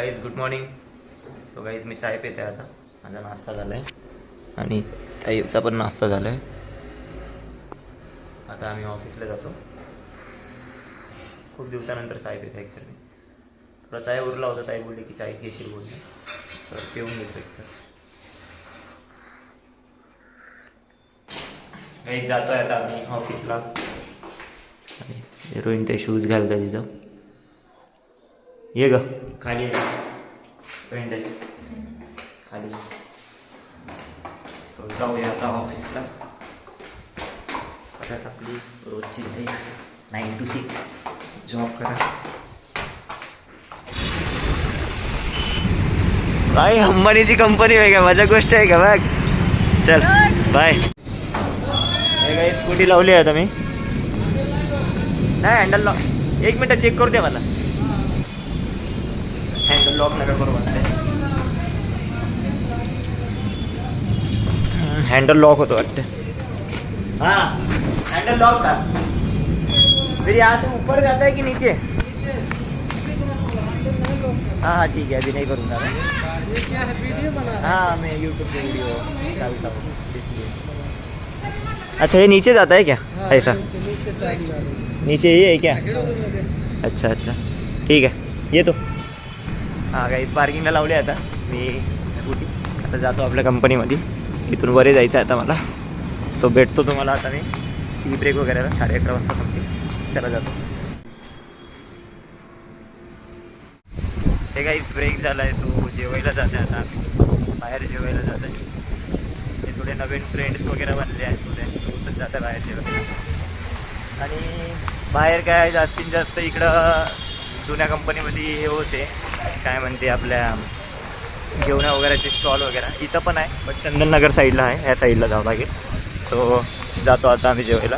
Guys good morning तो guys मी चाय पिते आता. माझा नाश्ता झाला आहे आणि ताईचा पण नाश्ता झाला आहे आता आम्ही ऑफिसला जातो. खूप दिवसानंतर चाय पिते एकतर मी. थोडा चाय उरला होता. ताई बोलली की चाय घेशील बोलली. तर पिऊन घेतो एकतर. जातो आहे आता आम्ही ऑफिसला. आणि ते शूज घालतात तिथं. ये ग. खाली रोहिण ताई खाली जाऊया आता ऑफिसला आता आपली रोजची life nine to six job करा. काय अंबानीची कंपनी आहे. का माझ्या गोष्ट आहे का? बघ. चल बाय काही स्कूटी लावली आहे आता मी. नाही हँडल लॉक एक मिनटं चेक करू दे मला. हँडल लॉक नका करू म्हणते हँडल लॉक होतो वाटतं हाँ हैंडल लॉक था। फिर यहाँ से ऊपर जाता है कि नीचे? हाँ हाँ ठीक है अभी नहीं करूँगा मैं। हाँ मैं यूट्यूब पे वीडियो डालता हूँ इसलिए। अच्छा ये नीचे जाता है क्या? ऐसा? नीचे ये है। क्या? अच्छा अच्छा। ठीक है ये येतो हां काही पार्किंगला लावली आता. मी स्कूटी आता जातो आपल्या कंपनीमध्ये इथून वरे जायचं आहे आता मला. सो भेटतो तुम्हाला आता मी. टी ब्रेक वगैरे साडे अकरा वाजता समथिंग चला जातो. हे काहीच ब्रेक झाला आहे सो जेवायला जाते आता. बाहेर जेवायला जात. आहे थोडे नवीन फ्रेंड्स वगैरे बनले आहेत. सो त्यांच्यासोबतच जातं बाहेर जेवायला. आणि बाहेर काय जास्तीत जास्त इकडं जुन्या कंपनीमध्ये हे होते. काय म्हणते आपल्या जेवणा वगैरेचे स्टॉल वगैरे इथं पण आहे बट चंदननगर साईडला आहे ह्या साईडला जावं लागेल. सो जातो आता आम्ही जेवायला.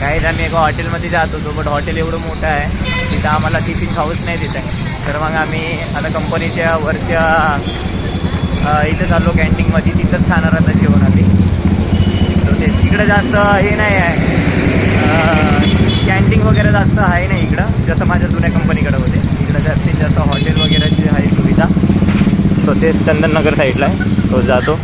काहीच आम्ही एका हॉटेलमध्ये जात होतो बट हॉटेल एवढं मोठं आहे तिथं आम्हाला टिफिन खाऊच नाही देत आहे. तर मग आम्ही आता कंपनीच्या वरच्या इथं चाललो कॅन्टीनमध्ये तिथंच खाणार आता जेवण आधी इकडं जास्त हे नाही आहे. कॅन्टीन वगैरे जास्त आहे नाही इकडं. जसं माझ्या जुन्या कंपनीकडे होते. इकडं जास्तीत जास्त हॉटेल वगैरेची आहे सुविधा. सो तेच चंदननगर साईडला आहे. तो जातो.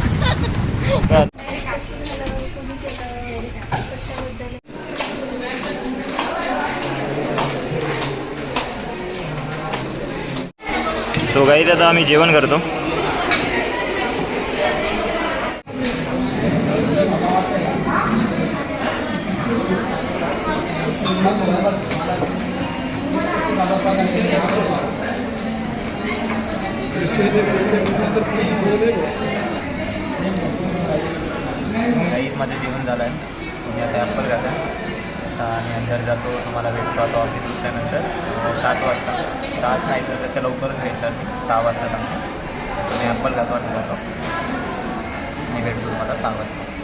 सो गाई आता आम्ही जेवण करतो. काहीच माझं जेवण झालं आहे मी आता ॲपल घातो आहे आता आम्ही अंदर जातो. तुम्हाला भेटतो आता ऑफिस सुटल्यानंतर. सात वाजता. सात नाही तर त्याच्या लवकरच भेटतात. सहा वाजता सांगतो. मी ॲपल घातो आणि जातो. मी भेटतो तुम्हाला सहा वाजता.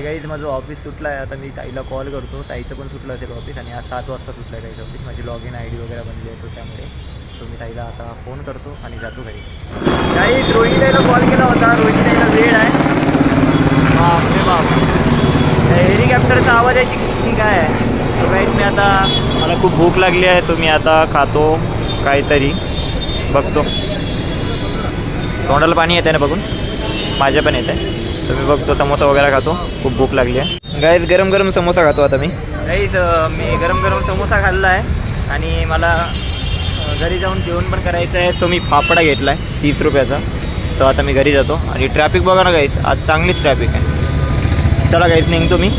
आणि काहीच माझं ऑफिस सुटलं आहे आता मी ताईला कॉल करतो. ताईचं पण सुटलं असेल ऑफिस आणि आज सात वाजता सुटलं आहे ताईचं ऑफिस माझी लॉग इन आय डी वगैरे बनली आहे त्यामुळे. सो मी ताईला आता फोन करतो आणि जातो घरी. ताई रोहिणी ताईला कॉल केला होता. रोहिणी ताईला वेळ आहे. बाप रे बाप. हेलिकॉप्टरचा आवाज यायची किती काय आहे. सो काहीच मी आता मला खूप भूक लागली आहे सो मी आता खातो काहीतरी. बघतो. तोंडाला पाणी येते ना बघून? माझ्या पण येते तर मी बघतो समोसा वगैरे खातो. खूप भूक लागली आहे. गाईज गरम गरम समोसा खातो आता मी. गाईज मी गरम गरम समोसा खाल्ला आहे. आणि मला घरी जाऊन जेवण पण करायचं आहे. सो मी फाफडा घेतला आहे तीस रुपयाचा. सो आता मी घरी जातो. आणि ट्रॅफिक बघा ना गाईज आज चांगलीच ट्रॅफिक आहे. चला गाईज निघतो मी.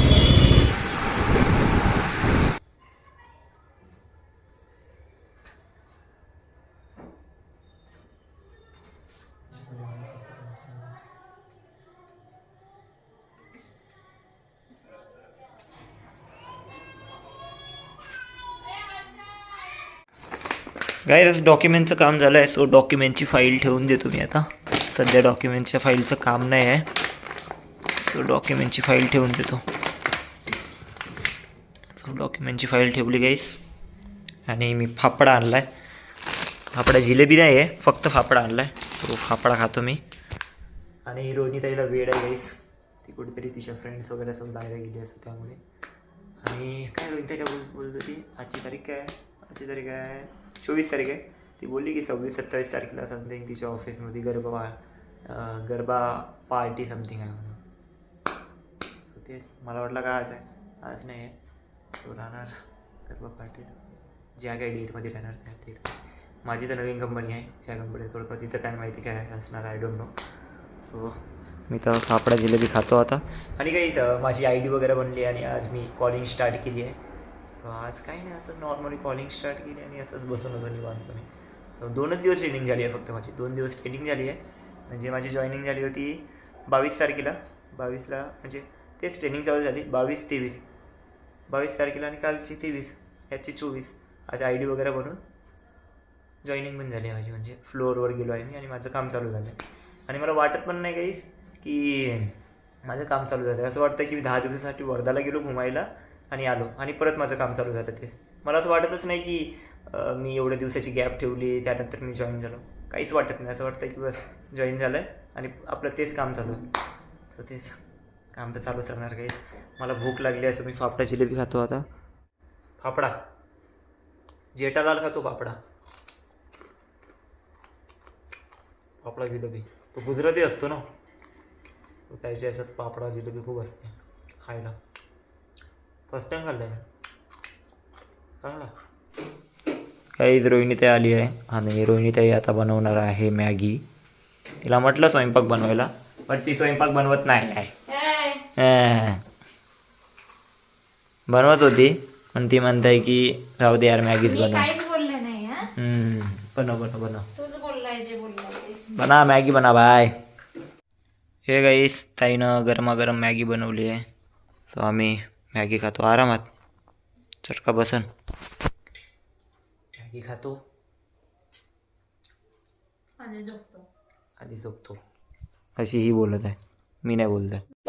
गाईज डॉक्युमेंटचं काम झालं आहे सो डॉक्युमेंटची फाईल ठेवून देतो मी आता. सध्या डॉक्युमेंटच्या फाईलचं काम नाही आहे. सो डॉक्युमेंटची फाईल ठेवून देतो. सो डॉक्युमेंटची फाईल ठेवली गाईस आणि मी फाफडा आणला आहे फाफडा जिलेबी नाही आहे फक्त फाफडा आणला आहे सो फाफडा खातो मी. आणि रोहिणी ताईला वेळ आहे गाईस ती कुठेतरी तिच्या फ्रेंड्स वगैरे असं बाहेर गेली असं त्यामुळे. आणि काय रोहित काय बोल बोलतो ती आजची तारीख काय? आजची तारीख आहे चोवीस तारीख आहे. ती बोलली की सव्वीस सत्तावीस तारखेला समथिंग तिच्या ऑफिसमध्ये गरबा गरबा पार्टी समथिंग आहे म्हणून. सो तेच मला वाटलं का आज आहे. आज नाही आहे. तो राहणार गरबा पार्टी ज्या काही डेटमध्ये राहणार त्या डेट माझी तर नवीन कंपनी आहे. ज्या कंपनीत करतो तिथं काय माहिती काय असणार आय डोंट नो सो मी तर फाफडा जिलेबी खातो आता. आणि काही माझी आय डी वगैरे बनली आणि आज मी कॉलिंग स्टार्ट केली आहे. आज काही नाही असं नॉर्मली कॉलिंग स्टार्ट केली आणि असंच बसून होतो निवांतपणे. तर दोनच दिवस ट्रेनिंग झाली आहे फक्त माझी. दोन दिवस ट्रेनिंग झाली आहे. म्हणजे माझी जॉईनिंग झाली होती बावीस तारखेला. बावीसला म्हणजे तेच ट्रेनिंग चालू झाली. बावीस तेवीस. बावीस तारखेला आणि कालची तेवीस याची चोवीस. आज आय डी वगैरे बनून जॉईनिंग पण झाली आहे माझी. म्हणजे फ्लोअरवर गेलो आहे मी आणि माझं काम चालू झालं आहे आणि मला वाटत पण नाही काहीच की माझं काम चालू झालं आहे असं वाटतं की मी दहा दिवसासाठी वर्धाला गेलो घुमायला आणि आलो. आणि परत माझं काम चालू झालं तेच. मला असं वाटतच नाही की मी एवढ्या दिवसाची गॅप ठेवली त्यानंतर मी जॉईन झालो. काहीच वाटत नाही. असं वाटतं की बस जॉईन झालं आहे आणि आपलं तेच काम चालू आहे. सो तेच. काम तर चालूच राहणार काहीच मला भूक लागली असं मी फाफडा जिलेबी खातो आता. फाफडा जेठालाल खातो फाफडा फाफडा जिलेबी. तो गुजराती असतो ना? तो त्याच्या याच्यात पापडा जिलेबी खूप असते खायला. फर्स्ट टाइम खाल्लं आहे चांगला काही रोहिणीताई आली आहे. आणि रोहिणीताई आता बनवणार आहे मॅगी. तिला म्हटलं स्वयंपाक बनवायला पण ती स्वयंपाक बनवत नाही आहे. बनवत होती पण ती म्हणताय की राहू दे यार मॅगीच बनव. हा? बनव बनव बनव. तूच बोललाय जे बोललाय ते. बना मॅगी बना बाय. हे गाईस ताईनं गरमागरम मॅगी बनवली आहे. सो आम्ही मॅगी खातो आरामात चटका बसन। मॅगी खातो आणि झोपतो आधी झोपतो अशी ही बोलत आहे मी नाही बोलत आहे